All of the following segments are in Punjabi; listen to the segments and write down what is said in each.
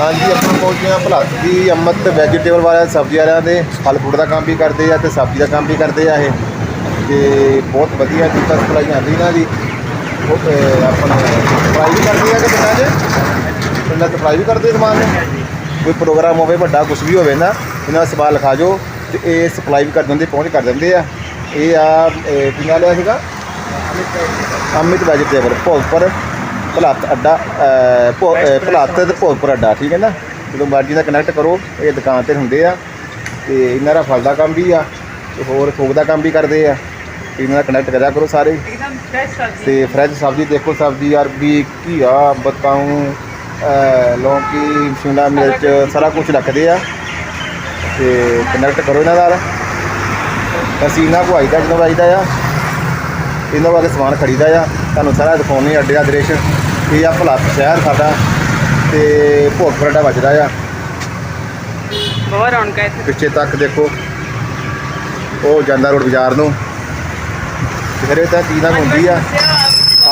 ਹਾਂਜੀ, ਆਪਾਂ ਪਹੁੰਚੇ ਹਾਂ ਭਲੱਖ ਦੀ ਅੰਮ੍ਰਿਤ ਵੈਜੀਟੇਬਲ ਵਾਲਿਆਂ ਸਬਜ਼ੀ ਵਾਲਿਆਂ ਦੇ। ਫਲ ਫਰੂਟ ਦਾ ਕੰਮ ਵੀ ਕਰਦੇ ਆ ਤੇ ਸਬਜ਼ੀ ਦਾ ਕੰਮ ਵੀ ਕਰਦੇ ਆ ਇਹ। ਤੇ ਬਹੁਤ ਵਧੀਆ ਜੁੱਤਾ ਸਪਲਾਈ ਆਉਂਦੀ ਇਹਨਾਂ ਦੀ। ਉਹ ਆਪਣਾ ਸਪਲਾਈ ਵੀ ਕਰਦੇ ਆ ਕਿ ਪਿੰਡਾਂ 'ਚ। ਪਿੰਡਾਂ 'ਚ ਸਪਲਾਈ ਵੀ ਕਰਦੇ ਸਮਾਨ। ਨੂੰ ਕੋਈ ਪ੍ਰੋਗਰਾਮ ਹੋਵੇ, ਵੱਡਾ ਕੁਝ ਵੀ ਹੋਵੇ ਨਾ, ਇਹਨਾਂ ਦਾ ਸਮਾਨ ਲਿਖਾ ਜੋ ਤੇ ਇਹ ਸਪਲਾਈ ਵੀ ਕਰ ਦਿੰਦੇ, ਪਹੁੰਚ ਕਰ ਦਿੰਦੇ ਆ। ਇਹ ਆ ਕਿੰਨਾ ਲਿਆ ਸੀਗਾ? ਅਮਿਤ ਵੈਜੀਟੇਬਲ ਭੋਗਪੁਰ ਭਲਾਤ ਅੱਡਾ ਅਹ, ਭੋ- ਅਹ, ਭਲਾਤ ਤੇ ਭੋਗਪੁਰ ਅੱਡਾ ਠੀਕ ਹੈ ਨਾ ਜਦੋਂ ਮਰਜ਼ੀ ਨਾਲ ਕਨੈਕਟ ਕਰੋ ਇਹ ਦੁਕਾਨ ਤੇ ਹੁੰਦੇ ਆ ਤੇ ਇਹਨਾਂ ਦਾ ਫਲ ਦਾ ਕੰਮ ਵੀ ਆ ਤੇ ਹੋਰ ਥੋਕ ਦਾ ਕੰਮ ਵੀ ਕਰਦੇ ਆ ਤੇ ਇਹਨਾਂ ਨਾਲ ਕਨੈਕਟ ਕਰਿਆ ਕਰੋ ਸਾਰੇ एकदम फ्रेश सब्जी ਤੇ ਫਰੈਸ਼ ਸਬਜ਼ੀ ਦੇਖੋ ਸਬਜ਼ੀ ਅਰਬੀ ਘੀਆ ਬਤਾਊ ਅਹ, ਲੌਕੀ ਸ਼ਿਮਲਾ ਮਿਰਚ ਸਾਰਾ ਕੁਝ ਰੱਖਦੇ ਆ ਤੇ ਕਨੈਕਟ ਕਰੋ ਇਹਨਾਂ ਨਾਲ ਅਸੀਂ ਇਹਨਾਂ ਕੋ ਆਈਦਾ ਜਦੋਂ ਆਈਦਾ ਆ ਇਹਨਾਂ ਵਾਲੇ ਸਮਾਨ ਖਰੀਦਾ ਆ ਤੁਹਾਨੂੰ ਸਾਰਾ ਦਿਖਾਉਣੇ ਅੱਡੇ ਦਾ ਦ੍ਰਿਸ਼। ਇਹ ਆ ਭਲਾ ਸ਼ਹਿਰ ਸਾਡਾ ਤੇ ਭੋਗ ਫਰਾਡਾ ਵੱਜਦਾ ਆ। ਬਹੁਤ ਰੌਣਕ ਹੈ ਇੱਥੇ। ਪਿੱਛੇ ਤੱਕ ਦੇਖੋ ਉਹ ਜਾਂਦਾ ਰੋਡ ਬਾਜ਼ਾਰ ਨੂੰ। ਘਰੇ ਤਾਂ ਚੀਜ਼ਾਂ ਹੁੰਦੀ ਆ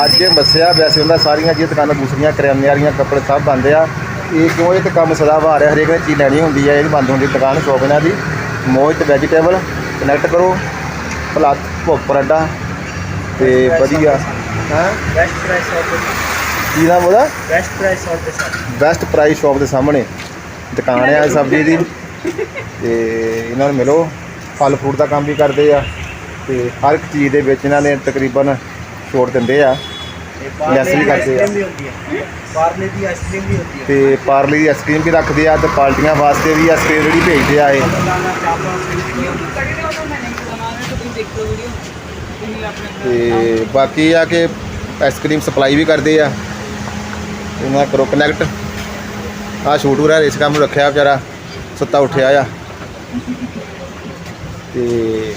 ਅੱਜ ਮੱਸਿਆ ਵੈਸੇ ਹੁੰਦਾ ਸਾਰੀਆਂ ਜੀ ਦੁਕਾਨਾਂ ਦੂਸਰੀਆਂ ਕਰਿਆਨੇ ਵਾਲੀਆਂ ਕੱਪੜੇ ਸਭ ਬੰਦ ਆ। ਇਹ ਕਿਉਂ ਇਹ ਤਾਂ ਕੰਮ ਸਦਾ ਵਾਰ ਰਿਹਾ ਹਰੇਕ ਨੇ ਚੀਜ਼ ਲੈਣੀ ਹੁੰਦੀ ਆ ਇਹ ਬੰਦ ਹੁੰਦੀ ਦੁਕਾਨ ਸ਼ੋਪ ਇਹਨਾਂ ਦੀ। ਮੋਹਿਤ ਵੈਜੀਟੇਬਲ ਕਨੈਕਟ ਕਰੋ। ਭਲਾ ਭੋਪਰ ਅੱਡਾ ਤੇ ਵਧੀਆ। ਹਾਂ ਬੈਸਟ ਪ੍ਰਾਈਸ ਸ਼ਾਪ ਦੇ ਬੈਸਟ ਪ੍ਰਾਈਸ ਸ਼ਾਪ ਦੇ ਸਾਹਮਣੇ ਬੈਸਟ ਪ੍ਰਾਈਸ ਸ਼ਾਪ ਦੇ ਸਾਹਮਣੇ ਦੁਕਾਨ ਆ ਸਬਜ਼ੀ ਦੀ ਤੇ ਇਹਨਾਂ ਨੂੰ ਮਿਲੋ ਫਲ ਫਰੂਟ ਦਾ ਕੰਮ ਵੀ ਕਰਦੇ ਆ ਤੇ ਹਰ ਇੱਕ ਚੀਜ਼ ਦੇ ਵਿੱਚ ਇਹਨਾਂ ਨੇ ਤਕਰੀਬਨ ਛੋਟ ਦਿੰਦੇ ਆ ਲੈਸ ਵੀ ਕਰਦੇ ਆ ਵੀ ਹੁੰਦੀ ਦੀ ਆਈਸਕ੍ਰੀਮ ਵੀ ਹੁੰਦੀ ਹੈ ਤੇ ਪਾਰਲੇ ਦੀ ਆਈਸਕ੍ਰੀਮ ਵੀ ਰੱਖਦੇ ਆ ਤੇ ਪਾਰਟੀਆਂ ਵਾਸਤੇ ਵੀ ਆਈਸਕ੍ਰੀਮ ਜਿਹੜੀ ਭੇਜਦੇ ਆ ਇਹ ਤੇ ਬਾਕੀ ਆ ਕਿ ਆਈਸਕ੍ਰੀਮ ਸਪਲਾਈ ਵੀ ਕਰਦੇ ਆ। ਉਹਨਾਂ ਕਰੋ ਕਨੈਕਟ ਆ ਛੋਟੂ ਰਾ ਇਸ ਕੰਮ ਨੂੰ ਰੱਖਿਆ ਵਿਚਾਰਾ ਸੁੱਤਾ ਉੱਠਿਆ ਆ। ਤੇ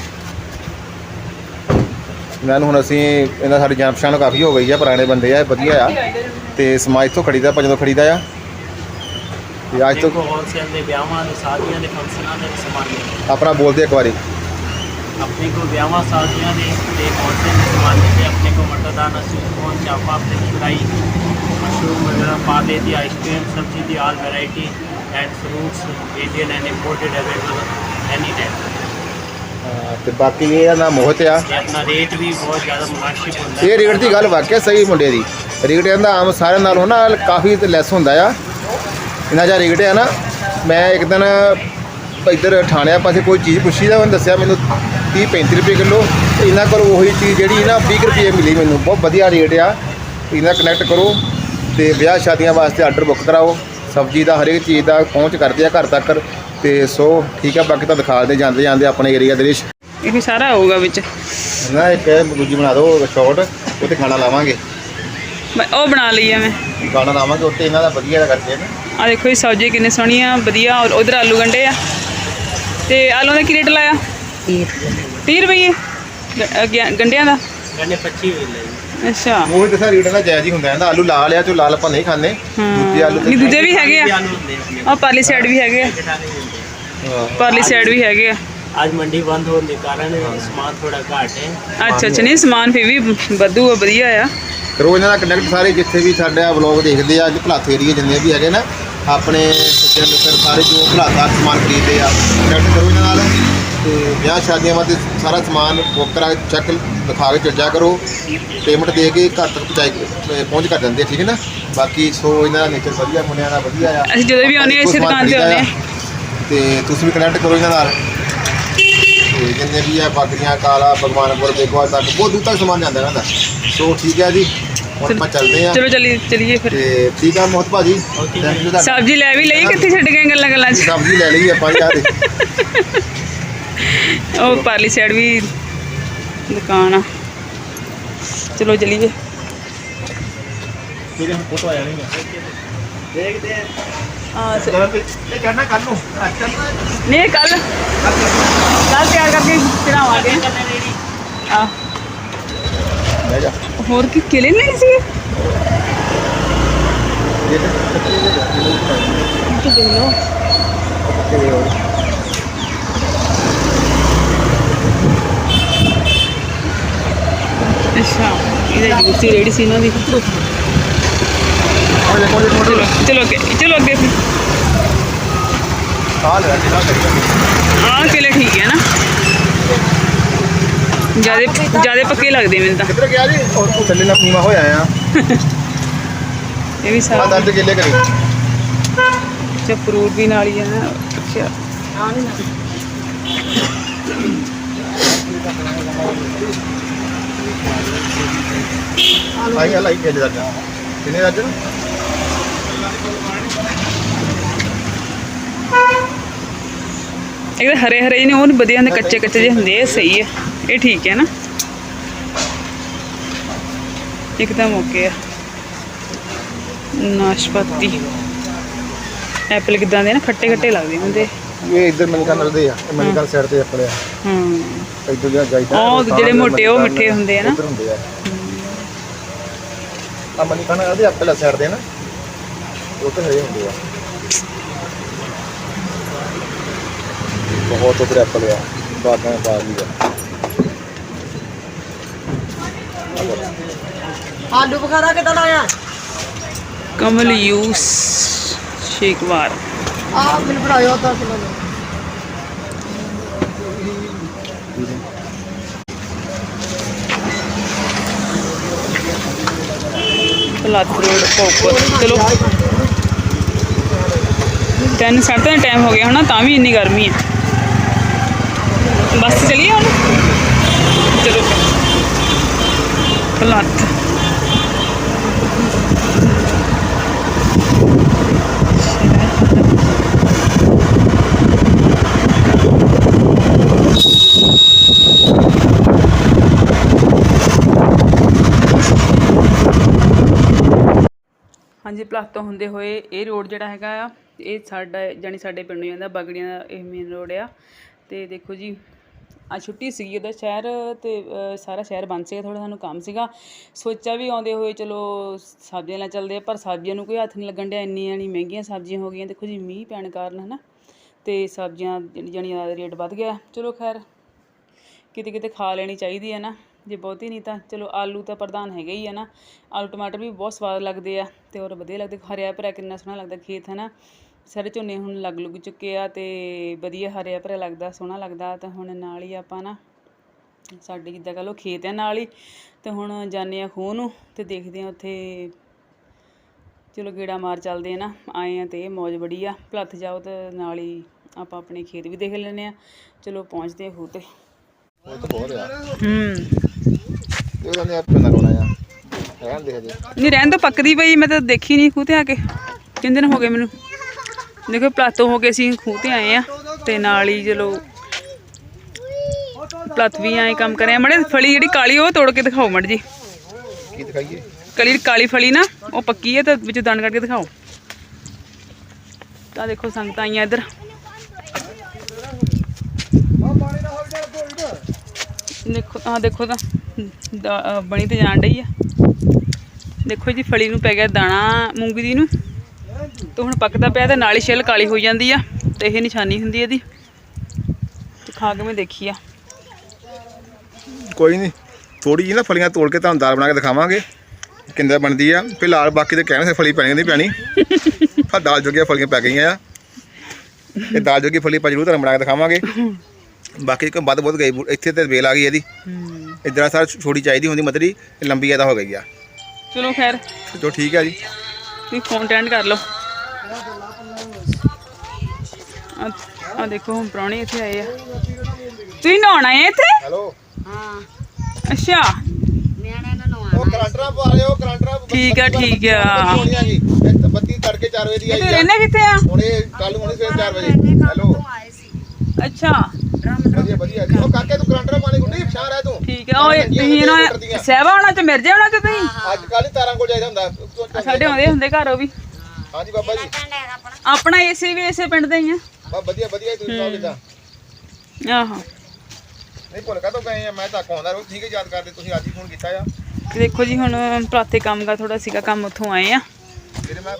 ਮੈਨੂੰ ਹੁਣ ਅਸੀਂ ਇਹਨਾਂ ਸਾਡੀ ਜਾਣ ਪਛਾਣ ਕਾਫੀ ਹੋ ਗਈ ਆ ਪੁਰਾਣੇ ਬੰਦੇ ਆ ਵਧੀਆ ਆ। ਤੇ ਸਮਾਜ ਤੋਂ ਖੜੀਦਾ ਭਜਨ ਤੋਂ ਖੜੀਦਾ ਆ। ਤੇ ਅੱਜ ਤੋਂ ਆਪਣਾ ਬੋਲਦੇ ਇੱਕ ਵਾਰੀ। ਆਪਣੇ ਕੋ ਵਿਆਹਾਂ ਸ਼ਾਦੀਆਂ ਦੇ ਤੇ ਹੋਲਸੇਲ ਦੇ ਸਮਾਨ ਮਿਲਦੇ ਆਪਣੇ ਕੋ ਮਟਰ ਦਾਣਾ ਸੂਪ ਕੋਨ ਚਾਪਾ ਫ੍ਰੈਂਚ ਫਰਾਈ ਮਸ਼ਰੂਮ ਵਗੈरह ਪਾਲੇ ਦੀ ਆਈਸਕ੍ਰੀਮ ਸਬਜ਼ੀ ਦੀ all variety and fruits Indian and imported available any time ਹਾਂ, ਤੇ ਬਾਕੀ ਇਹ ਨਾ ਮੋਹਤ ਆ। ਤੇ ਆਪਣਾ ਰੇਟ ਵੀ ਬਹੁਤ ਜ਼ਿਆਦਾ ਮੁਨਾਸਿਬ ਹੁੰਦਾ ਇਹ ਰੇਟ ਦੀ ਗੱਲ ਵਾਕਿਆ ਸਹੀ ਮੁੰਡੇ ਦੀ। ਰੇਟ ਇਹਦਾ ਆਮ ਸਾਰਿਆਂ ਨਾਲੋਂ ਨਾ ਕਾਫੀ ਲੈਸ ਹੁੰਦਾ ਆ। ਇਹਨਾਂ ਜਿਹਾ ਰੇਟ ਆ ਨਾ। ਮੈਂ ਇੱਕ ਦਿਨ ਇੱਧਰ ਠਾਣਿਆ ਪਾਸੇ ਕੋਈ ਚੀਜ਼ ਪੁੱਛੀ ਤਾਂ ਉਹਨੇ ਦੱਸਿਆ ਮੈਨੂੰ 30 35 ਰੁਪਏ ਕਿਲੋ। ਇਹਨਾਂ ਕੋਲ ਉਹੀ ਚੀਜ਼ ਜਿਹੜੀ ਨਾ 20 ਰੁਪਏ ਮਿਲੀ ਮੈਨੂੰ। ਬਹੁਤ ਵਧੀਆ ਰੇਟ ਆ। ਇਹਨਾਂ ਕਨੈਕਟ ਕਰੋ ਤੇ ਵਿਆਹ ਸ਼ਾਦੀਆਂ ਵਾਸਤੇ ਆਰਡਰ ਬੁੱਕ ਕਰਾਓ। ਸਬਜ਼ੀ ਦਾ ਹਰੇਕ ਚੀਜ਼ ਦਾ ਪਹੁੰਚ ਕਰਦੇ ਆ ਘਰ ਤੱਕ। ਤੇ ਸੋ ਠੀਕ ਆ ਬਾਕੀ ਤਾਂ ਦਿਖਾ ਦੇ ਜਾਂਦੇ ਜਾਂਦੇ ਆਪਣੇ ਏਰੀਆ ਦੇ ਵਿੱਚ ਇਹ ਸਾਰਾ ਹੋਊਗਾ ਵਿੱਚ। ਨਾ ਇੱਕ ਦੂਜੀ ਬਣਾ ਦਿਓ ਸ਼ਾਰਟ ਉਹ ਤੇ ਖਾਣਾ ਲਾਵਾਂਗੇ। ਮੈਂ ਉਹ ਬਣਾ ਲਈ ਆ ਮੈਂ। ਗਾਣਾ ਲਾਵਾਂਗੇ ਉੱਤੇ ਇਹਨਾਂ ਦਾ ਵਧੀਆ ਕਰਕੇ ਨਾ। ਆ ਦੇਖੋ ਇਹ ਸਬਜ਼ੀ ਕਿੰਨੀ ਸੋਹਣੀ ਆ ਵਧੀਆ ਔਰ ਉਧਰ ਆਲੂ ਗੰਡੇ ਆ। ਤੇ ਆਲੂਆਂ ਦਾ ਕੀ ਰੇਟ ਲਾਇਆ? 30 ਰੁਪਏ ਗ- ਅ, ਗਿਆ- ਗੰਡਿਆਂ ਦਾ? ਕਹਿੰਦੇ 25 ਮਿਲ ਜੀ। ਅੱਛਾ। ਉਹ ਦੱਸਿਆ ਰੇਟ ਦਾ ਜਾਇਜ਼ ਹੀ ਹੁੰਦਾ ਇਹਦਾ ਆਲੂ ਲਾਲ ਆ ਤੇ ਲਾਲ ਆਪਾਂ ਨਹੀਂ ਖਾਂਦੇ। ਦੂਜੇ ਆਲੂ ਨਹੀਂ ਦੂਜੇ ਵੀ ਹੈਗੇ ਆ। ਆਲੂ ਹੁੰਦੇ ਆਪਣੇ। ਆ ਪਰਲੀ ਸਾਈਡ ਵੀ ਹੈਗੇ ਆ। ਹਾਂ। ਪਰਲੀ ਸਾਈਡ ਵੀ ਹੈਗੇ ਆ। ਅੱਜ ਮੰਡੀ ਬੰਦ ਹੋਣ ਦੇ ਕਾਰਨ ਸਮਾਨ ਥੋੜਾ ਘੱਟ ਹੈ। ਅੱਛਾ ਅੱਛਾ। ਨਹੀਂ ਸਮਾਨ ਫਿਰ ਵੀ ਵਧੂ ਆ ਵਧੀਆ ਆ। ਕਰੋ ਇਹਨਾਂ ਦਾ ਕਨੈਕਟ ਸਾਰੇ ਜਿੱਥੇ ਵੀ ਸਾਡਾ ਵਲੌਗ ਦੇਖਦੇ ਆ ਅੱਜ ਭਲਾਥ ਏਰੀਆ ਜਿੰਨੇ ਵੀ ਹੈਗੇ ਨਾ ਆਪਣੇ ਸੱਜਣ ਮਿੱਤਰ ਸਾਰੇ ਜੋ ਭਲਾਥਾ ਸਮਾਨ ਖਰੀਦਦੇ ਆ ਕਨੈਕਟ ਕਰੋ ਇਹਨਾਂ ਨਾਲ। ਤੇ ਵਿਆਹ ਸ਼ਾਦੀਆਂ ਵਾਸਤੇ ਸਾਰਾ ਸਮਾਨ ਬੁੱਕ ਕਰਾ ਚੈੱਕ ਲਿਖਾ ਕੇ ਚੱਜਾ ਕਰੋ। ਪੇਮੈਂਟ ਦੇ ਕੇ ਘਰ ਤੱਕ ਪਹੁੰਚਾਈ ਅਹ ਪਹੁੰਚ ਕਰ ਦਿੰਦੇ ਆ ਠੀਕ ਹੈ ਨਾ? ਬਾਕੀ ਸੋ ਇਹਨਾਂ ਦਾ ਨੇਚਰ ਵਧੀਆ ਮੁੰਡਿਆਂ ਦਾ ਵਧੀਆ ਆ। ਅਸੀਂ ਜਦੋਂ ਵੀ ਆਉਂਦੇ ਆ ਇਸੇ ਦੁਕਾਨ ਤੇ ਆਉਂਦੇ ਆ। ਸਮਾਨ ਤੇ ਤੁਸੀਂ ਵੀ ਕਨੈਕਟ ਕਰੋ ਇਹਨਾਂ ਨਾਲ। ਤੇ ਜਿੰਨੇ ਵੀ ਆ ਬਾਗਰੀਆਂ ਕਾਲਾ ਭਗਵਾਨਪੁਰ ਬੇਗਵਾ ਤੱਕ ਬਹੁਤ ਦੂਰ ਤੱਕ ਸਮਾਨ ਜਾਂਦਾ ਇਹਨਾਂ ਦਾ। ਸੋ ਠੀਕ ਹੈ ਜੀ ਹੁਣ ਆਪਾਂ ਚੱਲਦੇ ਆ। ਚਲੋ ਚਲੀ ਚਲੀਏ ਫਿਰ। ਤੇ ਠੀਕ ਆ ਮੋਹਤ ਭਾਜੀ ਥੈਂਕ ਯੂ ਤੁਹਾਡਾ। ਸਬਜ਼ੀ ਲੈ ਵੀ ਲਈ ਕਿੱਥੇ ਛੱਡ ਗਏ ਗੱਲਾਂ ਗੱਲਾਂ 'ਚ? ਸਬਜ਼ੀ ਲੈ ਲਈ ਆਪਾਂ ਯਾਰ ਉਹ ਪਰਲੀ ਸਾਈਡ ਵੀ ਦੁਕਾਨ ਆ। ਚਲੋ ਚਲੀਏ। ਮੇਰੇ ਹੁਣ ਫੋਟੋ ਆ ਜਾਣੀ ਦੇਖਦੇ ਹਾਂ ਹਾਂ ਇਹ ਕਰਨਾ ਕੱਲ ਨੂੰ। ਨਹੀਂ ਕੱਲ ਕੱਲ ਤਿਆਰ ਕਰਕੇ ਚੜਾਵਾਂਗੇ ਆ ਲੈ ਜਾ। ਹੋਰ ਕੀ ਕਿਲੇ ਲੈਣੇ ਸੀ ਇਹ ਤੇ ਦੇਖ ਲਓ ਕੱਚੇ ਜਿਹੇ ਹੋਰ। ਅੱਛਾ ਇਹਦਾ ਜੂਸੀ ਰੇੜੀ ਸੀ ਇਹਨਾਂ ਦੀ। ਚਲੋ ਅੱਗੇ ਚਲੋ ਅੱਗੇ ਫਿਰ। ਆ ਆਹ ਕੇਲੇ ਠੀਕ ਹੈ ਨਾ। ਜਿਆਦੇ ਜਿਆਦੇ ਪੱਕੇ ਲੱਗਦੇ ਮੈਨੂੰ ਤਾਂ। ਕਿੱਧਰ ਗਿਆ ਜੀ? ਉਹ ਉਹ ਥੱਲੇ ਨਾ ਨੀਵਾ ਹੋਇਆ ਆ। ਇਹ ਵੀ ਆ ਸਾਰਾ ਦਰਦ ਕਿੱਲੇ ਕਰੀ। ਤੇ ਫਰੂਟ ਵੀ ਨਾਲ ਹੀ ਹੈ ਨਾ। ਅੱਛਾ। ਆ ਲਾਈ ਕਿੰਨੇ ਦਰਦ ਇਹ ਹਰੇ ਹਰੇ ਨੇ ਉਹ ਵਧੀਆ ਹੁੰਦੇ ਕੱਚੇ ਕੱਚੇ ਜਿਹੇ ਹੁੰਦੇ ਇਹ ਸਹੀ ਹੈ ਇਹ ਠੀਕ ਹੈ ਨਾ? ਇੱਕਦਮ ਓਕੇ ਆ। ਨਾਸ਼ਪਾਤੀ। ਐਪਲ ਕਿਦਾਂ ਦੇ ਨਾ ਖੱਟੇ ਖੱਟੇ ਲੱਗਦੇ ਹੁੰਦੇ। ਇਹ ਇੱਧਰ ਅਮਰੀਕਾ ਮਿਲਦੇ ਆ ਅਮਰੀਕਨ ਸਾਈਡ ਤੇ ਆਪਣੇ ਆ। ਹਾਂ। ਇੱਧਰ ਜਿਹੜਾ ਜਾਈਦਾ ਉਹ ਜਿਹੜੇ ਮੋਟੇ ਉਹ ਮਿੱਠੇ ਹੁੰਦੇ ਆ ਨਾ। ਇੱਧਰ ਹੁੰਦੇ ਆ। ਆ ਮਨੀ ਖਾਣਾ ਉਹਦੇ ਐਪਲ ਸਾਈਡ ਦੇ ਨਾ। ਉਹ ਤਾਂ ਹਰੇ ਹੁੰਦੇ ਆ। ਬਹੁਤ ਉਧਰ ਐਪਲ ਆ ਬਾਗਾਂ ਬਾਗ ਹੀ ਆ। ਆਲੂ ਬੁਖਾਰਾ ਕਿੱਦਾਂ ਦਾ ਆ ਕਮਲ ਯੂਸ ਸ਼ੇਕਵਾਰ। ਆ ਮੈਨੂੰ ਫੜਾਇਓ 10 ਕਿਲੋ। ਪਲਾਤ ਰੋਡ ਪੋਪਰ ਚਲੋ। ਤਿੰਨ, ਸਾਢੇ ਤਿੰਨ ਟਾਈਮ ਹੋ ਗਿਆ ਹਨਾ, ਤਾਂ ਵੀ ਇੰਨੀ ਗਰਮੀ ਹੈ। ਬਸ ਚਲੀਏ ਹੁਣ? ਚਲੋ। ਪਲਾਤ ਪਲੱਸ ਤੋਂ ਹੁੰਦੇ ਹੋਏ ਇਹ ਰੋਡ ਜਿਹੜਾ ਹੈਗਾ ਆ, ਇਹ ਸਾਡਾ ਜਾਨੀ ਸਾਡੇ ਪਿੰਡ ਨੂੰ ਜਾਂਦਾ, ਬਗੜੀਆਂ ਦਾ ਇਹ ਮੇਨ ਰੋਡ ਆ। ਤੇ ਦੇਖੋ ਜੀ, ਆ ਛੁੱਟੀ ਸੀਗੀ ਉਹਦਾ ਸ਼ਹਿਰ ਤੇ ਸਾਰਾ ਸ਼ਹਿਰ ਬੰਦ ਸੀਗਾ ਥੋੜਾ ਸਾਨੂੰ ਕੰਮ ਸੀਗਾ। ਸੋਚਿਆ ਵੀ ਆਉਂਦੇ ਹੋਏ ਚਲੋ ਸਬਜ਼ੀਆਂ ਨਾਲ ਚੱਲਦੇ ਆ, ਪਰ ਸਬਜ਼ੀਆਂ ਨੂੰ ਕੋਈ ਹੱਥ ਨਹੀਂ ਲੱਗਣ ਡਿਆ, ਇੰਨੀਆਂ ਨਹੀਂ, ਮਹਿੰਗੀਆਂ ਸਬਜ਼ੀਆਂ ਹੋ ਗਈਆਂ। ਦੇਖੋ ਜੀ, ਮੀਂਹ ਪੈਣ ਕਾਰਨ ਹਨਾ, ਤੇ ਸਬਜ਼ੀਆਂ ਜਣੀਆਂ ਦਾ ਰੇਟ ਵੱਧ ਗਿਆ। ਚਲੋ ਖੈਰ ਕਿਤੇ ਕਿਤੇ ਖਾ ਲੈਣੀ ਚਾਹੀਦੀ ਹੈ ਨਾ। ਜੇ ਬਹੁਤੀ ਨਹੀਂ ਤਾਂ ਚਲੋ ਆਲੂ ਤਾਂ ਪ੍ਰਧਾਨ ਹੈਗੇ ਹੀ ਆ ਨਾ। ਆਲੂ ਟਮਾਟਰ ਵੀ ਬਹੁਤ ਸਵਾਦ ਲੱਗਦੇ ਆ ਤੇ ਹੋਰ ਵਧੀਆ ਲੱਗਦੇ। ਹਰਿਆ ਭਰਿਆ ਕਿੰਨਾ ਸੋਹਣਾ ਲੱਗਦਾ ਖੇਤ ਹੈ ਨਾ ਸਾਰੇ ਝੋਨੇ ਹੁਣ ਲੱਗ ਲੁੱਗ ਚੁੱਕੇ ਆ ਤੇ ਵਧੀਆ ਹਰਿਆ ਭਰਿਆ ਲੱਗਦਾ ਸੋਹਣਾ ਲੱਗਦਾ। ਤਾਂ ਹੁਣ ਨਾਲ ਹੀ ਆਪਾਂ ਨਾ ਸਾਡੇ ਜਿੱਦਾਂ ਕਹ ਲਓ ਖੇਤ ਆ ਨਾਲ ਹੀ ਤੇ ਹੁਣ ਜਾਂਦੇ ਆ ਖੂਹ ਨੂੰ ਤੇ ਦੇਖਦੇ ਆ ਉੱਥੇ ਚਲੋ ਗੇੜਾ ਮਾਰ ਚੱਲਦੇ ਆ ਨਾ। ਆਏ ਆ ਤੇ ਮੌਜ ਬੜੀ ਆ। ਭਲੱਥ ਜਾਓ ਤੇ ਨਾਲ ਹੀ ਆਪਾਂ ਆਪਣੇ ਖੇਤ ਵੀ ਦੇਖ ਲੈਂਦੇ ਆ। ਚਲੋ ਪਹੁੰਚਦੇ ਆ ਖੂਹ ਤੇ। ਹੂੰ। ਇਹ ਉਹਨਾਂ ਨੇ ਆਪੇ ਨਾ ਰੋਣਾ ਆ ਰਹਿਣ ਦੇ ਹਜੇ। ਨਹੀਂ ਰਹਿਣ ਤੋਂ ਪੱਕਦੀ ਪਈ ਮੈਂ ਤਾਂ ਦੇਖੀ ਨਹੀਂ ਖੂਹ ਤੇ ਆ ਕੇ। ਕਿੰਨੇ ਦਿਨ ਹੋ ਗਏ ਮੈਨੂੰ। ਦੇਖੋ ਪਲਾਤੋਂ ਹੋ ਕੇ ਅਸੀਂ ਖੂਹ ਤੇ ਆਏ ਆ ਤੇ ਨਾਲ ਹੀ ਚਲੋ ਪਲੱਥ ਵੀ ਆਏ ਕੰਮ ਕਰਿਆ। ਮੜੇ ਫਲੀ ਜਿਹੜੀ ਕਾਲੀ ਉਹ ਤੋੜ ਕੇ ਦਿਖਾਓ ਮੜ ਜੀ। ਕੀ ਦਿਖਾਈਏ? ਕਲੀ ਕਾਲੀ ਫਲੀ ਨਾ ਉਹ ਪੱਕੀ ਹੈ ਤਾਂ ਵਿੱਚ ਦੰਦ ਕੱਢ ਕੇ ਦਿਖਾਓ। ਤਾਂ ਦੇਖੋ ਸੰਗਤਾਂ ਆਈਆਂ ਇੱਧਰ। ਦੇਖੋ ਆ ਦੇਖੋ ਤਾਂ, ਦਾ- ਬਣੀ ਤੇ ਜਾਣ ਡਈ ਆ। ਦੇਖੋ ਜੀ, ਫਲੀ ਨੂੰ ਪੈ ਗਿਆ ਦਾਣਾ ਮੂੰਗੀ ਦੀ ਨੂੰ। ਤੇ ਹੁਣ ਪੱਕਦਾ ਪਿਆ ਤੇ ਨਾਲ ਹੀ ਛਿੱਲ ਕਾਲੀ ਹੋ ਜਾਂਦੀ ਆ, ਤੇ ਇਹ ਨਿਸ਼ਾਨੀ ਹੁੰਦੀ ਇਹਦੀ। ਤੇ ਖਾ ਕੇ ਮੈਂ ਦੇਖੀ ਆ। ਕੋਈ ਨਹੀਂ ਥੋੜੀ ਜਿਹੀ ਨਾ ਫਲੀਆਂ ਤੋੜ ਕੇ ਤੁਹਾਨੂੰ ਦਾਲ ਬਣਾ ਕੇ ਦਿਖਾਵਾਂਗੇ ਕਿੰਦਾ ਬਣਦੀ ਆ। ਫਿਲਹਾਲ ਬਾਕੀ ਤੇ ਕਹਿਣ ਸੇ ਫਲੀ ਪੈਣੀ ਨਹੀਂ ਪੈਣੀ। ਆ ਦਾਲ ਜੋਗੀਆਂ ਫਲੀਆਂ ਪੈ ਗਈਆਂ ਆ। ਇਹ ਦਾਲ ਜੋਗੀ ਫਲੀ ਆਪਾਂ ਜ਼ਰੂਰ ਤੁਹਾਨੂੰ ਬਣਾ ਕੇ ਦਿਖਾਵਾਂਗੇ। ਬਾਕੀ ਕੋਈ ਵੱਧ ਬਹੁਤ ਗਈ ਇੱਥੇ ਤੇ ਵੇਲ ਆ ਗਈ ਇਹਦੀ। ਇਧਰ ਸਾਰ ਛੋਟੀ ਚਾਹੀਦੀ ਹੁੰਦੀ ਮਤਰੀ ਲੰਬੀ ਜ਼ਿਆਦਾ ਹੋ ਗਈ ਆ। ਚਲੋ ਖੈਰ। ਜੋ ਠੀਕ ਆ ਜੀ। ਤੁਸੀਂ ਫੋਨ ਅਟੈਂਡ ਕਰ ਲਓ। ਆ ਦੇਖੋ ਹੁਣ ਪ੍ਰਾਹੁਣੇ ਇੱਥੇ ਆਏ ਆ। ਤੁਸੀਂ ਨਹਾਉਣਾ ਹੈ ਇੱਥੇ? ਹੈਲੋ। ਹਾਂ। ਅੱਛਾ। ਨਿਆਣਿਆਂ ਨੂੰ ਨਵਾਂ ਉਹ ਕਰੰਟਰਾ ਪਾ ਰਹੇ ਹੋ ਕਰੰਟਰਾ ਠੀਕ ਆ, ਠੀਕ ਆ। ਜੀ। ਬੱਤੀ ਤੜਕੇ 4 ਵਜੇ ਦੀ ਆਈ ਆ। ਰਹਿੰਦੇ ਕਿੱਥੇ ਆ? ਹੁਣੇ ਕੱਲ ਹੁਣੇ ਸਵੇਰ 4 ਵਜੇ। ਹੈਲੋ। ਅੱਛਾ। ਵਧੀਆ ਵਧੀਆ। ਜੀ ਉਹ ਕਾਕੇ ਤੂੰ ਕਰੰਟਰਾ ਪਾਣੀ ਗੁੱਡੀ ਸ਼ਾਰ ਹੈ ਤੂੰ। ਠੀਕ ਆ ਓਏ ਤੁਸੀਂ ਇਹਨਾਂ ਸਹਿਬਾ ਹੋਣਾ ਤੇ ਮਿਰਜੇ ਹੋਣਾ ਤੇ ਤੁਸੀਂ? ਅੱਜ ਕੱਲ ਹੀ ਤਾਰਾਂ ਕੋਲ ਜਾਈਦਾ ਹੁੰਦਾ। ਤੂੰ- ਆ ਸਾਡੇ ਆਉਂਦੇ ਹੁੰਦੇ ਘਰ ਉਹ ਵੀ। ਹਾਂਜੀ ਬਾਬਾ ਜੀ। ਆਪਣਾ। ਏਸੇ ਵੀ ਏਸੇ ਪਿੰਡ ਦੇ ਹੀ ਆ। ਬਾ ਵਧੀਆ ਵਧੀਆ ਤੁਸੀਂ ਸੁਣਾਓ ਕਿਦਾਂ? ਆਹੋ। ਨਹੀਂ ਭੁੱਲ ਕਾ ਤੋਂ ਗਏ ਆ ਮੈਂ ਤਾਂ ਆਉਂਦਾ ਰੋ ਠੀਕ ਹੈ ਯਾਦ ਕਰਦੇ ਤੁਸੀਂ ਅੱਜ ਹੀ ਫੋਨ ਕੀਤਾ ਆ। ਤੇ ਦੇਖੋ ਜੀ ਹੁਣ ਪ੍ਰਾਤੇ ਕੰਮ ਦਾ ਥੋੜਾ ਸੀਗਾ ਕੰਮ ਉੱਥੋਂ ਆਏ ਆ।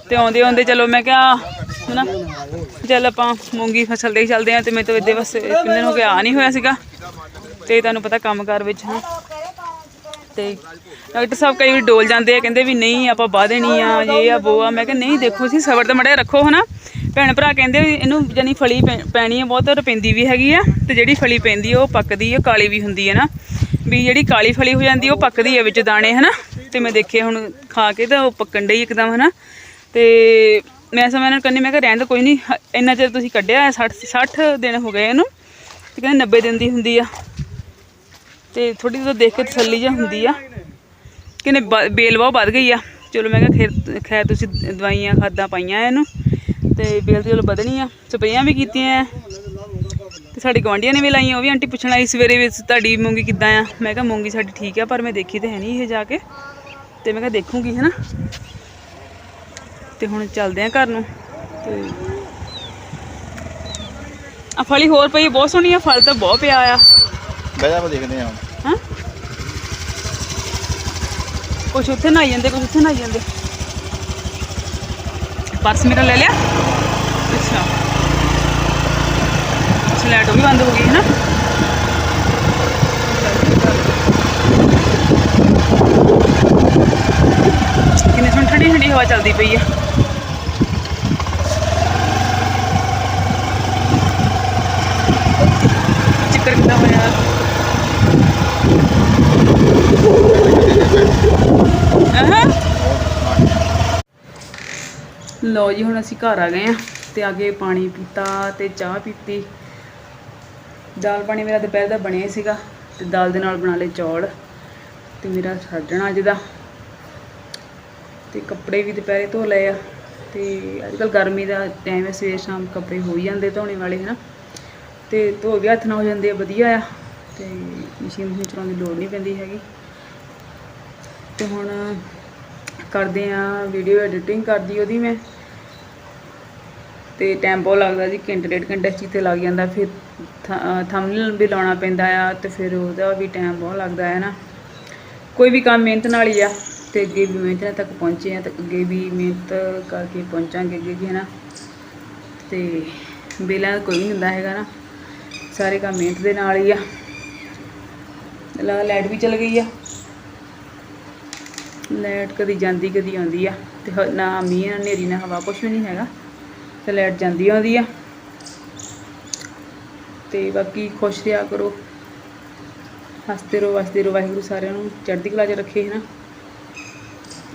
ਤੇ ਆਉਂਦੇ ਆਉਂਦੇ ਚਲੋ ਮੈਂ ਕਿਹਾ, ਹਨਾ? ਚੱਲ ਆਪਾਂ ਮੂੰਗੀ ਫਸਲ ਦੇ ਹੀ ਚੱਲਦੇ ਆ ਤੇ ਮੈਂ ਤਾਂ ਇਹਦੇ ਬਸ ਕਿੰਨੇ ਦਿਨ ਹੋ ਗਿਆ, ਆ ਨਹੀਂ ਹੋਇਆ ਸੀਗਾ। ਤੇ ਤੁਹਾਨੂੰ ਪਤਾ ਕੰਮਕਾਰ ਵਿੱਚ ਹਾਂ ਤੇ ਡਾਕਟਰ ਸਾਹਿਬ ਕਈ ਵਾਰੀ ਡੋਲ ਜਾਂਦੇ ਆ, ਕਹਿੰਦੇ ਵੀ ਨਹੀਂ, ਆਪਾਂ ਵਾਹ ਦੇਣੀ ਆ, ਇਹ ਆ, ਉਹ ਆ। ਮੈਂ ਕਿਹਾ, ਨਹੀਂ, ਦੇਖੋ ਤੁਸੀਂ ਸਬਰ ਤਾਂ ਮੜਿਆ ਰੱਖੋ, ਹਨਾ? ਭੈਣ ਭਰਾ ਕਹਿੰਦੇ ਵੀ ਇਹਨੂੰ ਜਾਨੀ ਫਲੀ ਪੈ- ਪੈਣੀ ਹੈ ਬਹੁਤ ਔਰ ਪੈਂਦੀ ਵੀ ਹੈਗੀ ਆ, ਤੇ ਜਿਹੜੀ ਫਲੀ ਪੈਂਦੀ ਆ, ਉਹ ਪੱਕਦੀ ਆ, ਕਾਲੀ ਵੀ ਹੁੰਦੀ ਹੈ ਨਾ? ਵੀ ਜਿਹੜੀ ਕਾਲੀ ਫਲੀ ਹੋ ਜਾਂਦੀ ਉਹ ਪੱਕਦੀ ਹੈ ਵਿੱਚ ਦਾਣੇ, ਹਨਾ? ਤੇ ਮੈਂ ਦੇਖੇ ਹੁਣ ਖਾ ਕੇ ਤਾਂ ਉਹ ਪੱਕਣ ਡਈ ਇੱਕਦਮ, ਹਨਾ? ਤੇ ਮੈਂ ਸਮਾਂ ਇਹਨਾਂ ਨੂੰ ਕਹਿੰਦੀ ਮੈਂ ਕਿਹਾ ਰਹਿਣ ਦਾ, ਕੋਈ ਨਹੀਂ ਇੰਨਾ ਚਿਰ ਤੁਸੀਂ ਕੱਢਿਆ 60 60 ਦਿਨ ਹੋ ਗਏ ਇਹਨੂੰ, ਤੇ ਕਹਿੰਦੇ 90 ਦਿਨ ਦੀ ਹੁੰਦੀ ਆ। ਤੇ ਥੋੜੀ ਜਿਹੀ ਦੇਖ ਕੇ ਤਸੱਲੀ ਜਿਹਾ ਹੁੰਦੀ ਆ। ਕਿਨੇ ਬੇਲ ਬਹੁਤ ਵੱਧ ਗਈ ਆ। ਚਲੋ ਮੈਂ ਕਿਹਾ ਖੈਰ ਖੈਰ ਤੁਸੀਂ ਦਵਾਈਆਂ, ਖਾਦਾਂ ਪਾਈਆਂ ਇਹਨੂੰ, ਤੇ ਬੇਲ ਦੀ ਚਲੋ ਵਧਣੀ ਆ। ਸਪਰੇਆਂ ਵੀ ਕੀਤੀਆਂ ਆ। ਤੇ ਸਾਡੀ ਗਵਾਂਢੀਆਂ ਨੇ ਵੀ ਲਾਈਆਂ, ਉਹ ਵੀ ਆਂਟੀ ਪੁੱਛਣ ਆਈ ਸਵੇਰੇ ਵਿੱਚ ਤੁਹਾਡੀ ਮੂੰਗੀ ਕਿੱਦਾਂ ਆ? ਮੈਂ ਕਿਹਾ ਮੂੰਗੀ ਸਾਡੀ ਠੀਕ ਆ, ਪਰ ਮੈਂ ਦੇਖੀ ਤੇ ਹੈ ਨਹੀਂ ਇਹ ਜਾ ਕੇ। ਤੇ ਮੈਂ ਕਿਹਾ ਦੇਖੂੰਗੀ ਹਨਾ? ਤੇ ਹੁਣ ਚੱਲਦੇ ਆ ਘਰ ਨੂੰ ਤੇ ਆ ਫਲੀ ਹੋਰ ਪਈ ਆ, ਬਹੁਤ ਸੋਹਣੀ ਆ ਫਲ ਤਾਂ ਬਹੁਤ ਪਿਆ ਆ। ਬਹਿ ਜਾ ਆਪਾਂ ਦੇਖਦੇ ਹਾਂ ਹੁਣ। ਹਾਂ? ਕੁਛ ਉੱਥੇ ਨਹਾਈ ਜਾਂਦੇ ਕੁਛ ਉੱਥੇ ਨਹਾਈ ਜਾਂਦੇ। ਪਰਸ ਮੇਰਾ ਲੈ ਲਿਆ। ਅੱਛਾ। ਅੱਛਾ ਲਾਈਟ ਉਹ ਵੀ ਬੰਦ ਹੋ ਗਈ ਹੈ ਨਾ ਕਿੰਨੀ ਸੋਹਣੀ ਠੰਡੀ ਹਵਾ ਚੱਲਦੀ ਪਈ ਹੈ ਚੱਕਰ ਕਿੱਦਾਂ ਹੋਇਆ? ਅਹਾਂ। ਲਓ ਜੀ, ਹੁਣ ਅਸੀਂ ਘਰ ਆ ਗਏ ਆ ਤੇ ਆ ਕੇ ਪਾਣੀ ਪੀਤਾ ਤੇ ਚਾਹ ਪੀਤੀ। ਦਾਲ ਪਾਣੀ ਮੇਰਾ ਦੁਪਹਿਰ ਦਾ ਬਣਿਆ ਸੀਗਾ ਤੇ ਦਾਲ ਦੇ ਨਾਲ ਬਣਾ ਲਏ ਚੌਲ ਤੇ ਮੇਰਾ ਛੱਡਣਾ ਅੱਜ ਦਾ। ਤੇ ਕੱਪੜੇ ਵੀ ਦੁਪਹਿਰੇ ਧੋ ਲਏ ਆ। ਤੇ ਅੱਜ ਕੱਲ ਗਰਮੀ ਦਾ ਟਾਈਮ ਹੈ, ਸਵੇਰ ਸ਼ਾਮ ਕੱਪੜੇ ਹੋ ਹੀ ਜਾਂਦੇ ਧੋਣੇ ਵਾਲੇ, ਹਨਾ। ਤੇ ਧੋ ਵੀ ਹੱਥ ਨਾਲ ਹੋ ਜਾਂਦੇ ਆ, ਵਧੀਆ ਆ। ਤੇ ਮਸ਼ੀਨ ਨੂੰ ਚਲਾਉਣ ਦੀ ਲੋੜ ਨਹੀਂ ਪੈਂਦੀ ਹੈਗੀ। ਤੇ ਹੁਣ ਕਰਦੇ ਆ ਵੀਡੀਓ ਐਡੀਟਿੰਗ ਕਰਦੀ ਉਹਦੀ ਮੈਂ। ਤੇ ਟਾਈਮ ਬਹੁਤ ਲੱਗਦਾ ਜੀ, ਘੰਟੇ, ਡੇਢ ਘੰਟੇ ਚ ਤੇ ਲੱਗ ਜਾਂਦਾ। ਫਿਰ ਥੰਬਨੇਲ ਵੀ ਲਾਉਣਾ ਪੈਂਦਾ ਆ ਤੇ ਫਿਰ ਉਹਦਾ ਵੀ ਟਾਈਮ ਬਹੁਤ ਲੱਗਦਾ ਹੈ ਨਾ ਕੋਈ ਵੀ ਕੰਮ ਮਿਹਨਤ ਨਾਲ ਹੀ ਆ। ਤੇ ਅੱਗੇ ਵੀ ਮਿਹਨਤ ਤੱਕ ਪਹੁੰਚੇ ਆ ਤੇ ਅੱਗੇ ਵੀ ਮਿਹਨਤ ਕਰਕੇ ਪਹੁੰਚਾਂਗੇ ਅੱਗੇ ਵੀ ਹੈ ਨਾ ਤੇ ਬੇਲਾ ਕੋਈ ਨਹੀਂ ਹੁੰਦਾ ਹੈਗਾ ਨਾ। ਸਾਰੇ ਕੰਮ ਮਿਹਨਤ ਦੇ ਨਾਲ ਹੀ ਆ। ਲਾ, ਲਾਈਟ ਵੀ ਚਲ ਗਈ ਆ। ਲਾਈਟ ਕਦੀ ਜਾਂਦੀ, ਕਦੀ ਆਉਂਦੀ ਆ। ਤੇ ਹ- ਨਾ ਮੀਂਹ, ਨਾ ਹਨੇਰੀ, ਨਾ ਹਵਾ, ਕੁਛ ਵੀ ਨਹੀਂ ਹੈਗਾ। ਤੇ ਲਾਈਟ ਜਾਂਦੀ ਆਉਂਦੀ ਆ। ਤੇ ਬਾਕੀ ਖੁਸ਼ ਰਿਹਾ ਕਰੋ। ਹੱਸਦੇ ਰਹੋ ਵਸਦੇ ਰਹੋ। ਵਾਹਿਗੁਰੂ ਸਾਰਿਆਂ ਨੂੰ ਚੜ੍ਹਦੀ ਕਲਾ 'ਚ ਰੱਖੇ ਹੈ ਨਾ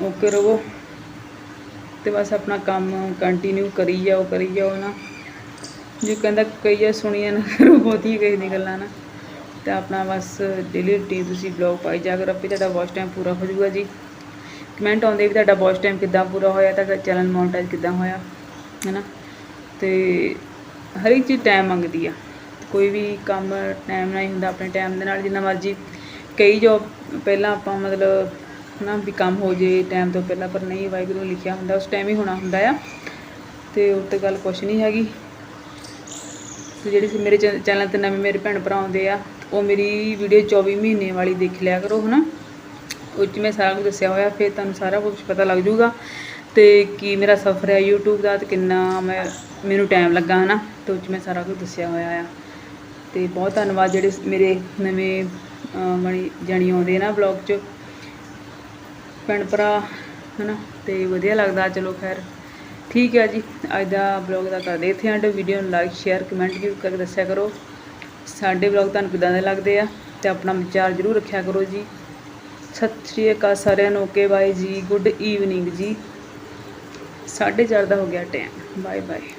ਓਕੇ ਰਹੋ ਤੇ ਬਸ ਆਪਣਾ ਕੰਮ ਕੰਟੀਨਿਊ ਕਰੀ ਜਾਓ ਕਰੀ ਜਾਓ ਨਾ। ਜੋ ਕਹਿੰਦਾ ਕਈ ਆ ਸੁਣੀਆਂ ਨਾ ਕਰੋ, ਬਹੁਤੀਆਂ ਕਈ ਦੀ ਗੱਲਾਂ ਨਾ। ਤੇ ਆਪਣਾ ਬਸ ਡੇਲੀ ਰੂਟੀਨ ਤੁਸੀਂ ਬਲੌਗ ਪਾਈ ਜਾ ਕਰੋ। ਆਪੇ ਤੁਹਾਡਾ ਵਾਚ ਟਾਈਮ ਪੂਰਾ ਹੋ ਜਾਊਗਾ ਜੀ। ਕਮੈਂਟ ਆਉਂਦੇ ਵੀ ਤੁਹਾਡਾ ਵਾਚ ਟਾਈਮ ਕਿੱਦਾਂ ਪੂਰਾ ਹੋਇਆ, ਤੁਹਾਡਾ ਚੈਨਲ ਮੋਨਟਾਈਜ਼ ਕਿੱਦਾਂ ਹੋਇਆ, ਹੈਨਾ। ਤੇ ਹਰ ਇੱਕ ਚੀਜ਼ ਟਾਈਮ ਮੰਗਦੀ ਆ। ਕੋਈ ਵੀ ਕੰਮ ਟਾਈਮ ਨਾਲ ਹੀ ਹੁੰਦਾ, ਆਪਣੇ ਟਾਈਮ ਦੇ ਨਾਲ ਜਿੰਨਾ ਮਰਜ਼ੀ। ਕਈ ਜੋ ਪਹਿਲਾਂ ਆਪਾਂ ਮਤਲਬ ਨਾ ਵੀ ਕੰਮ ਹੋ ਜੇ ਟਾਈਮ ਤੋਂ ਪਹਿਲਾਂ ਪਰ ਨਹੀਂ ਵਾਹਿਗੁਰੂ ਲਿਖਿਆ ਹੁੰਦਾ ਉਸ ਟਾਈਮ ਹੀ ਹੋਣਾ ਹੁੰਦਾ ਆ। ਤੇ ਉਹ ਤੇ ਗੱਲ ਕੁਛ ਨਹੀਂ ਹੈਗੀ। ਤੇ ਜਿਹੜੇ ਸੀ ਮੇਰੇ ਚੈਨਲ ਤੇ ਨਵੇਂ ਮੇਰੇ ਭੈਣ ਭਰਾ ਆਉਂਦੇ ਆ ਉਹ ਮੇਰੀ ਵੀਡੀਓ 24 ਮਹੀਨੇ ਵਾਲੀ ਦੇਖ ਲਿਆ ਕਰੋ ਹਨਾ। ਉਹ 'ਚ ਮੈਂ ਸਾਰਾ ਕੁਝ ਦੱਸਿਆ ਹੋਇਆ ਫਿਰ ਤੁਹਾਨੂੰ ਸਾਰਾ ਕੁਝ ਪਤਾ ਲੱਗ ਜਾਊਗਾ। ਤੇ ਕੀ ਮੇਰਾ ਸਫ਼ਰ ਹੈ YouTube ਦਾ ਤੇ ਕਿੰਨਾ ਮੈਂ ਮੈਨੂੰ ਟਾਈਮ ਲੱਗਾ ਹਨਾ। ਤੇ ਉਹ 'ਚ ਮੈਂ ਸਾਰਾ ਕੁਝ ਦੱਸਿਆ ਹੋਇਆ ਆ। ਤੇ ਬਹੁਤ ਧੰਨਵਾਦ ਜਿਹੜੇ ਮੇਰੇ ਨਵੇਂ ਅਹ, ਬਣੀ ਜਾਣੀ ਆਉਂਦੇ ਨਾ ਬਲੌਗ 'ਚ। ਭੈਣ ਭਰਾ, ਹਨਾ, ਤੇ ਵਧੀਆ ਲੱਗਦਾ, ਚਲੋ ਖੈਰ। ਠੀਕ ਹੈ ਜੀ, ਅੱਜ ਦਾ ਬਲੌਗ ਦਾ ਕਰਦੇ ਇੱਥੇ ਐਂਡ ਵੀਡੀਓ ਨੂੰ ਲਾਈਕ ਸ਼ੇਅਰ ਕਮੈਂਟ ਵੀ ਕਰਕੇ ਦੱਸਿਆ ਕਰੋ। ਸਾਡੇ ਬਲੌਗ ਤੁਹਾਨੂੰ ਕਿਦਾਂ ਦੇ ਲੱਗਦੇ ਆ, ਤੇ ਆਪਣਾ ਵਿਚਾਰ ਜ਼ਰੂਰ ਰੱਖਿਆ ਕਰੋ ਜੀ। ਸਤਿ ਸ਼੍ਰੀ ਅਕਾਲ ਸਾਰਿਆਂ ਨੂੰ, ਓਕੇ, ਬਾਏ ਜੀ ਗੁੱਡ ਈਵਨਿੰਗ ਜੀ। 4:30 ਦਾ ਹੋ ਗਿਆ ਟਾਈਮ ਬਾਏ ਬਾਏ